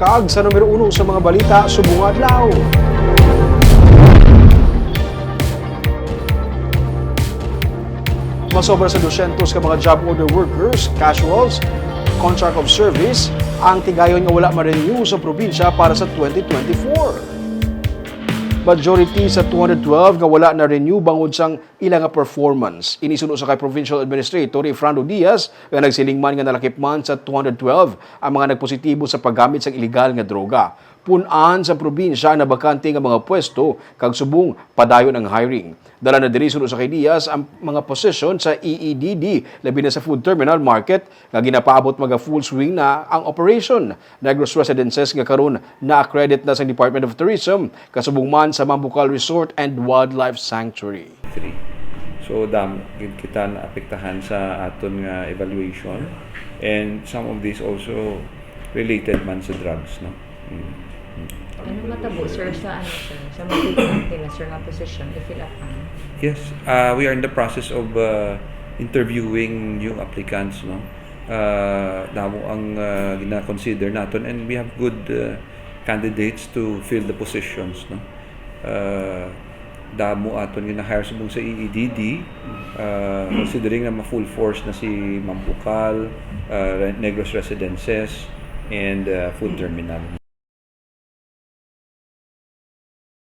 kag sa numero uno sa mga balita subong adlaw. Masobra sa 200 ka mga job order workers, casuals, contract of service ang tigayon nga wala ma-renew sa probinsya para sa 2024. Majority sa 212 nga wala na renew bangod sang ilang nga performance. Inisuno sa kay Provincial Administrator Ifrando Diaz nga nagsilingman nga nalakip man sa 212 ang mga nagpositibo sa paggamit sang iligal nga droga. Punan sa probinsya na bakante nga mga pwesto kag subong padayon ang hiring. Dala na diri sa kay Diaz ang mga posisyon sa EEDD labi na sa food terminal market nga ginapaabot mga full swing na ang operation. Negros Residences nga karon na accredit na sa Department of Tourism kasubong man sa Mambucal Resort and Wildlife Sanctuary. So dam gid kita na apektahan sa aton nga evaluation and some of these also related man sa drugs no. Mm. Ano matabo, sir, sa ano, sir? Sa mga sir, nga position, i-fill up ano? Yes, uh, we are in the process of uh, interviewing yung applicants no. Uh, damo ang uh, gina-consider naton and we have good uh, candidates to fill the positions no. Uh, damo aton gina-hire subong sa EEDD uh, considering na ma-full force na si Mampukal, uh, Negros Residences and uh, Food Terminal.